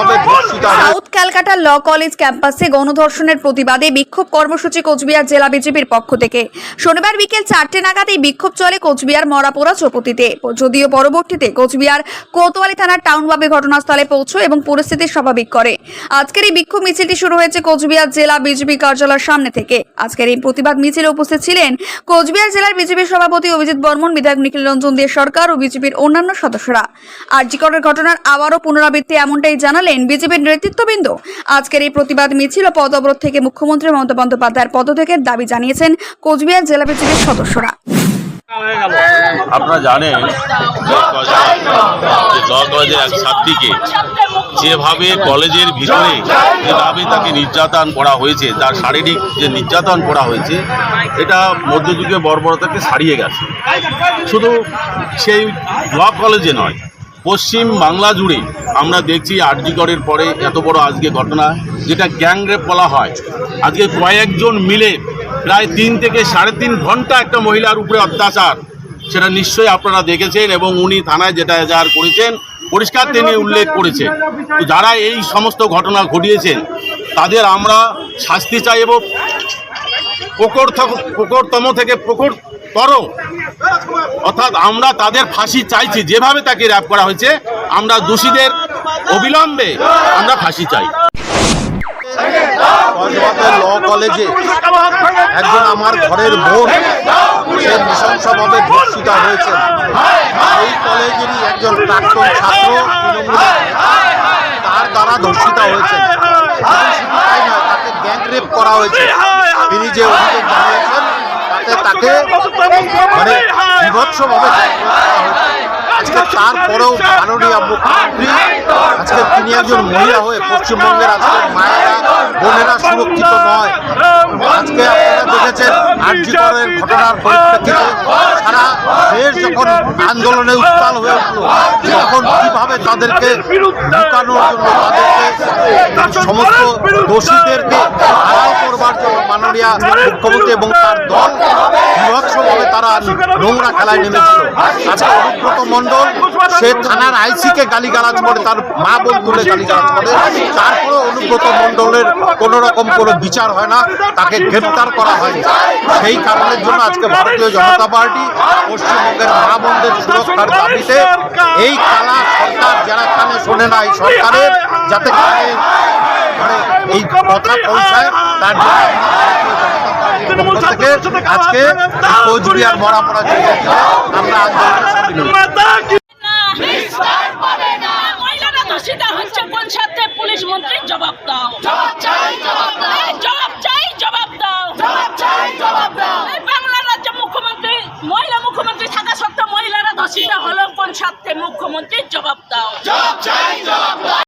নৃশংসভাবে ধর্ষিত হয়েছে south Calcutta law college ক্যাম্পাসে গণধর্ষণের প্রতিবাদে বিক্ষোভ কর্মসূচি কোচবিহার জেলা বিজেপির পক্ষ থেকে। শনিবার বিকেল চারটে নাগাদ বিক্ষোভ চলে কোচবিহার মরাপোড়া চৌপতিতে। যদিও পরবর্তীতে কোচবিহার কোতোয়ালি থানার টাউনবাবি ঘটনাস্থলে পৌঁছয় এবং পরিস্থিতি স্বাভাবিক করে। আজকের এই বিক্ষোভ মিছিলটি শুরু হয়েছে কোচবিহার জেলা বিজেপি কার্যালয়ের সামনে থেকে। আজকের এই প্রতিবাদ মিছিলে উপস্থিত ছিলেন কোচবিহার জেলার বিজেপির সভাপতি অভিজিৎ বর্মন, বিধায়ক নিখিল রঞ্জন দে সরকার ও বিজেপির অন্যান্য সদস্যরা। আরজিকরের ঘটনার আবারও পুনরাবৃত্তি এমনটাই জানালেন বিজেপির নেতৃত্ববৃন্দ। আজকের এই প্রতিবাদ মিছিল ও পদ অবরোধ থেকে মুখ্যমন্ত্রী মমতা বন্দ্যোপাধ্যায়ের পদত্যাগের দাবি জানিয়েছেন কোচবিহার জেলা বিজেপির সদস্যরা। আপনারা জানেন ল কলেজের এক ছাত্রীকে যেভাবে কলেজের ভিতরে যেভাবে তাকে নির্যাতন করা হয়েছে, তার শারীরিক যে নির্যাতন করা হয়েছে, এটা মধ্যযুগে বর্বরতাকে ছাড়িয়ে গেছে। শুধু সেই ল কলেজে নয় পশ্চিম বাংলা জুড়ে আমরা দেখছি আরজিগড়ের পরে এত বড় আজকে ঘটনা, যেটা গ্যাংরেপ বলা হয়। আজকে কয়েকজন মিলে প্রায় তিন থেকে সাড়ে তিন ঘণ্টা একটা মহিলার উপরে অত্যাচার, সেটা নিশ্চয়ই আপনারা দেখেছেন এবং উনি থানায় যেটা এজাহার করেছেন, পরিষ্কার তিনি উল্লেখ করেছেন। যারা এই সমস্ত ঘটনা ঘটিয়েছেন, তাদের আমরা শাস্তি চাই এবং প্রকটতম থেকে প্রকটতর অর্থাৎ আমরা তাদের ফাঁসি চাইছি। যেভাবে তাকে র্যাপ করা হয়েছে, আমরা দোষীদের অবিলম্বে আমরা ফাঁসি চাই। ল কলেজে একজন আমার ঘরের বোন, সে নৃশংসভাবে ধর্ষিত হয়েছে। এই কলেজেরই একজন প্রাক্তন ছাত্র তার দ্বারা ধর্ষিত হয়েছে। তাকে গ্যাং রেপ করা হয়েছে। তিনি যে তাকে মানে বিভৎসভাবে আজকে তারপরেও মাননীয় মুখ্যমন্ত্রী, আজকে তিনি একজন মহিলা হয়ে পশ্চিমবঙ্গের আজকে মায়েরা, বোনেরা সুরক্ষিত নয়। আজকে আপনারা দেখেছেন আর্যিকরের ঘটনার পরিপ্রেক্ষিতে সারা দেশ যখন আন্দোলনে উত্তাল হয়ে উঠল, তখন কীভাবে তাদেরকে লুকানোর জন্য তাদেরকে সমস্ত দোষীদেরকে আড়াল করবার মুখ্যমন্ত্রী এবং তার দল বিভৎসভাবে তারা নোংরা খেলায় নেমেছিল। আজকে অনুব্রত মণ্ডল, সে থানার আইসিকে গালিগালাজ করে, তার মা বোন তুলে গালিগালাজ করে। তারপরে অনুব্রত মণ্ডলের কোনো রকম কোনো বিচার হয় না, তাকে গ্রেপ্তার করা হয়নি। সেই কারণের জন্য আজকে ভারতীয় জনতা পার্টি পশ্চিমবঙ্গের মা বোনদের সুরক্ষার দাবিতে এই কালা সরকার যারা কানে শোনে না এই সরকারের, যাতে কানে এই কথা পৌঁছায় তার ভারতীয় জনতা পার্টির পক্ষ থেকে আজকে কোচবিহার মরা পড়া আমরা আন্দোলনে হচ্ছে পুলিশ মন্ত্রী জবাব দাও। জবাব চাই জবাব দাও। রাজ্য মুখ্যমন্ত্রী মহিলা মুখ্যমন্ত্রী থাকা সত্ত্বেও মহিলারা দোষিতা হলো কোন সাথে মুখ্যমন্ত্রী জবাব দাও। জবাব চাই জবাব দাও।